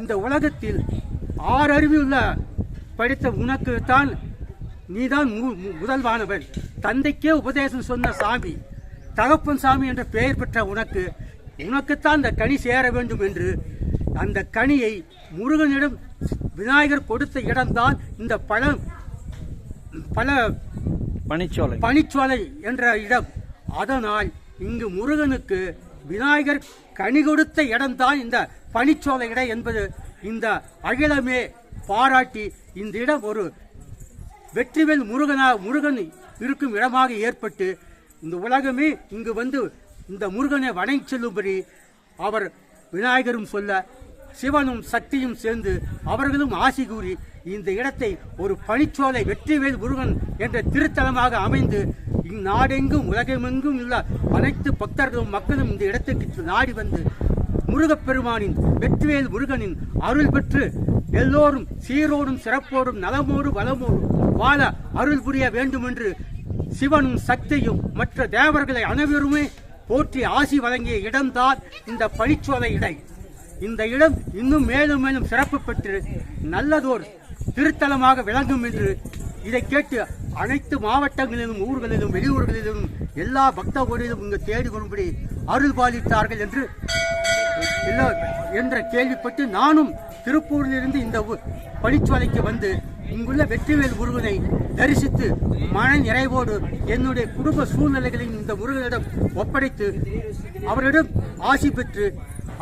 இந்த உலகத்தில் ஆறறிவு உள்ள படித்த உனக்கு தான் நீதான் முதல்வானவன். தந்தைக்கே உபதேசம் சொன்ன சாமி தகப்பன் சாமி என்ற பெயர் பெற்ற உனக்கு உனக்குத்தான் இந்த கனி சேர வேண்டும் என்று அந்த கனியை முருகனிடம் விநாயகர் கொடுத்த இடம்தான் இந்த பழம் பல பனிச்சோலை. பனிச்சோலை என்ற இடம். அதனால் இங்கு முருகனுக்கு விநாயகர் கனி கொடுத்த இடம்தான் இந்த பனிச்சோலை இடம் என்பது இந்த அகிலமே பாராட்டி இந்த இடம் ஒரு வெற்றிவேல் முருகனா முருகன் இருக்கும் இடமாக ஏற்பட்டு இந்த உலகமே இங்கு வந்து இந்த முருகனை வணங்கி செல்லும்படி அவர் விநாயகரும் சொல்ல சிவனும் சக்தியும் சேர்ந்து அவர்களும் ஆசி கூறி இந்த இடத்தை ஒரு பனிச்சோலை வெற்றிவேல் முருகன் என்ற திருத்தலமாக அமைந்து இந்நாடெங்கும் உலகமெங்கும் உள்ள அனைத்து பக்தர்களும் மக்களும் இந்த இடத்துக்கு நாடி வந்து முருகப்பெருமானின் வெற்றிவேல் முருகனின் அருள் பெற்று எல்லோரும் சீரோடும் சிறப்போடும் நலமோடு வளமோடும் வாழ அருள் புரிய வேண்டுமென்று சிவனும் சக்தியும் மற்ற தேவர்களை அனைவருமே போற்றி ஆசி வழங்கிய இடம்தான் இந்த பனிச்சோலை இடை இந்த இடம் இன்னும் மேலும் மேலும் சிறப்பு பெற்று நல்லதோர் திருத்தலமாக விளங்கும் என்று இதை கேட்டு அனைத்து மாவட்டங்களிலும் ஊர்களிலும் வெளியூர்களிலும் எல்லா பக்த கோடியிலும் இங்கு தேடி வரும்படி அருள் பாலித்தார்கள் என்று என்ற கேள்விப்பட்டு நானும் திருப்பூரிலிருந்து இந்த ஊ- வந்து இங்குள்ள வெற்றிவேல் முருகனை தரிசித்து மன நிறைவோடு என்னுடைய குடும்ப சூழ்நிலைகளையும் இந்த முருகனிடம் ஒப்படைத்து அவரிடம் ஆசி பெற்று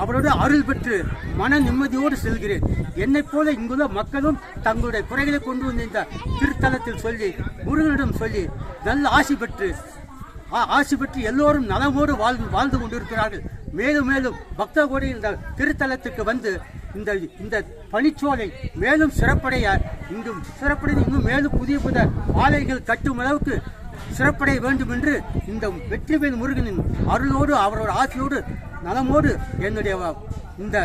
அவரோட அருள் பெற்று மன நிம்மதியோடு செல்கிறேன். என்னைப் போல இங்குள்ள மக்களும் தங்களுடைய குறைகளை கொண்டு வந்து இந்த திருத்தலத்தில் சொல்லி முருகனிடம் சொல்லி நல்ல ஆசி பெற்று ஆ- ஆசி பெற்று எல்லோரும் நலமோடு வாழ்ந்து வாழ்ந்து கொண்டிருக்கிறார்கள். மேலும் மேலும் பக்த கோடி இந்த திருத்தலத்துக்கு வந்து இந்த இந்த பனிச்சோலை மேலும் சிறப்படைய இங்கும் சிறப்படைந்து இன்னும் மேலும் புதிய புதிய ஆலைகள் கட்டும் அளவுக்கு சிறப்படைய வேண்டும் என்று இந்த வெற்றிவேல் முருகனின் அருளோடு அவரோட ஆசையோடு நலமோடு என்னுடைய இந்த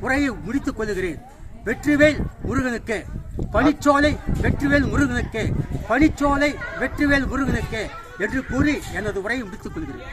உரையை முடித்துக் கொள்கிறேன். வெற்றிவேல் முருகனுக்கு பனிச்சோலை வெற்றிவேல் முருகனுக்கு பனிச்சோலை வெற்றிவேல் முருகனுக்கு என்று கூறி எனது உரையை முடித்துக் கொள்கிறேன்.